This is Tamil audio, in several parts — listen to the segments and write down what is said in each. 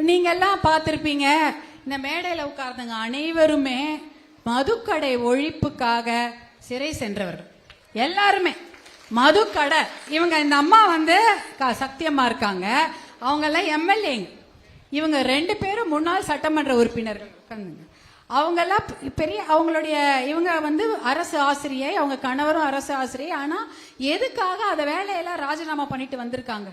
நீங்க எல்லாம் இந்த மேடையில் உட்கார்ந்தவங்க அனைவருமே மதுக்கடை ஒழிப்புக்காக சிறை சென்றவர்கள். எல்லாருமே. மதுக்கடை. இவங்க இந்த அம்மா வந்து க- சத்தியமா இருக்காங்க. அவங்க எல்லாம் எம்எல்ஏங்க. இவங்க ரெண்டு பேரும் முன்னாள் சட்டமன்ற உறுப்பினர்கள் உட்கார்ந்துங்க. அவங்கெல்லாம் பெரிய அவங்களுடைய இவங்க வந்து அரசு ஆசிரியை அவங்க கணவரும் அரசு ஆசிரியை. ஆனால் எதுக்காக அதை வேலையெல்லாம் ராஜினாமா பண்ணிட்டு வந்திருக்காங்க?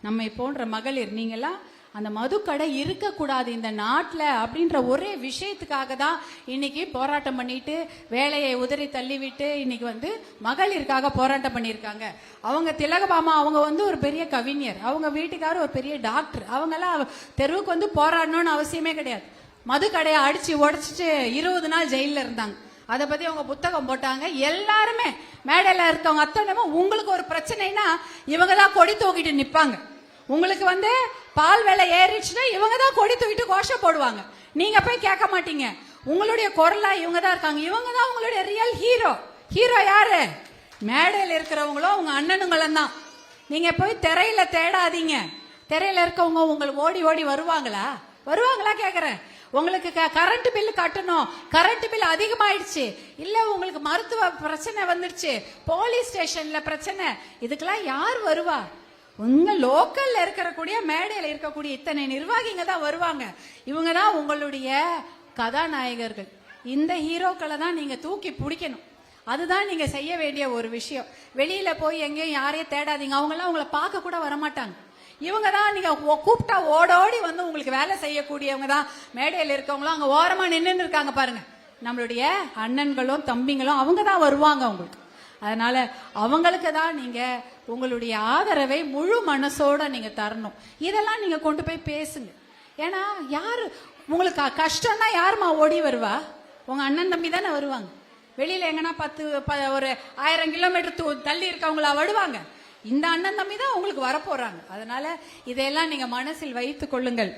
நம்மை போன்ற மகளிர் நீங்கள்லாம் அந்த மதுக்கடை இருக்கக்கூடாது இந்த நாட்டில் அப்படின்ற ஒரே விஷயத்துக்காக தான் இன்னைக்கு போராட்டம் பண்ணிட்டு வேலையை உதறி தள்ளிவிட்டு இன்னைக்கு வந்து மகளிருக்காக போராட்டம் பண்ணியிருக்காங்க. அவங்க திலகபாமா அவங்க வந்து ஒரு பெரிய கவிஞர். அவங்க வீட்டுக்காரர் ஒரு பெரிய டாக்டர். அவங்கெல்லாம் தெருவுக்கு வந்து போராடணும்னு அவசியமே கிடையாது. மது கடையை அடிச்சு உடச்சிட்டு இருபது நாள் ஜெயிலில் இருந்தாங்க. அதை பத்தி அவங்க புத்தகம் போட்டாங்க. எல்லாருமே மேடையில இருக்கவங்க அத்தனை உங்களுக்கு ஒரு பிரச்சனைனா இவங்க தான் கொடி தூக்கிட்டு நிப்பாங்க. உங்களுக்கு வந்து பால் விலை ஏறிச்சுன்னா இவங்க தான் கொடி தூக்கிட்டு கோஷம் போடுவாங்க. நீங்க போய் கேட்க மாட்டீங்க. உங்களுடைய குரலா இவங்க தான் இருக்காங்க. இவங்க தான் உங்களுடைய ரியல் ஹீரோ ஹீரோ யாரு? மேடையில் இருக்கிறவங்களோ உங்க அண்ணனுங்களும் தான். நீங்க போய் திரையில தேடாதீங்க. திரையில இருக்கவங்க உங்களுக்கு ஓடி ஓடி வருவாங்களா? வருவாங்களா கேக்குறேன். உங்களுக்கு கரண்ட் பில் கட்டணும். கரண்ட் பில் அதிகமாயிடுச்சு. இல்ல உங்களுக்கு மருத்துவ பிரச்சனை வந்துடுச்சு. போலீஸ் ஸ்டேஷன்ல பிரச்சனை. இதுக்கெல்லாம் யார் வருவா? உங்க லோக்கல்ல இருக்கக்கூடிய மேடையில இருக்கக்கூடிய இத்தனை நிர்வாகிங்க தான் வருவாங்க. இவங்க தான் உங்களுடைய கதாநாயகர்கள். இந்த ஹீரோக்களை தான் நீங்க தூக்கி பிடிக்கணும். அதுதான் நீங்க செய்ய வேண்டிய ஒரு விஷயம். வெளியில போய் எங்கேயும் யாரையும் தேடாதீங்க. அவங்க எல்லாம் உங்களை பார்க்க கூட வரமாட்டாங்க. இவங்க தான் நீங்க கூப்பிட்டா ஓடோடி வந்து உங்களுக்கு வேலை செய்யக்கூடியவங்க தான். மேடையில் இருக்கவங்களும் அங்க ஓரமா நின்றுன்னு இருக்காங்க பாருங்க. நம்மளுடைய அண்ணன்களும் தம்பிங்களும் அவங்க தான் வருவாங்க உங்களுக்கு அதனால அவங்களுக்கு தான் நீங்க உங்களுடைய ஆதரவை முழு மனசோட நீங்க தரணும். இதெல்லாம் நீங்க கொண்டு போய் பேசுங்க. ஏன்னா யாரு உங்களுக்கு கஷ்டம்னா யாரும்மா ஓடி வருவா? உங்க அண்ணன் தம்பி தானே வருவாங்க. வெளியில எங்கன்னா பத்து ப- ஒரு ஆயிரம் கிலோமீட்டர் தூ- தள்ளி இருக்கவங்களா வருவாங்க. இந்த அண்ணன் தம்பி தான் உங்களுக்கு வரப்போறாங்க. அதனால இதையெல்லாம் நீங்க மனசில் வைத்துக் கொள்ளுங்கள்.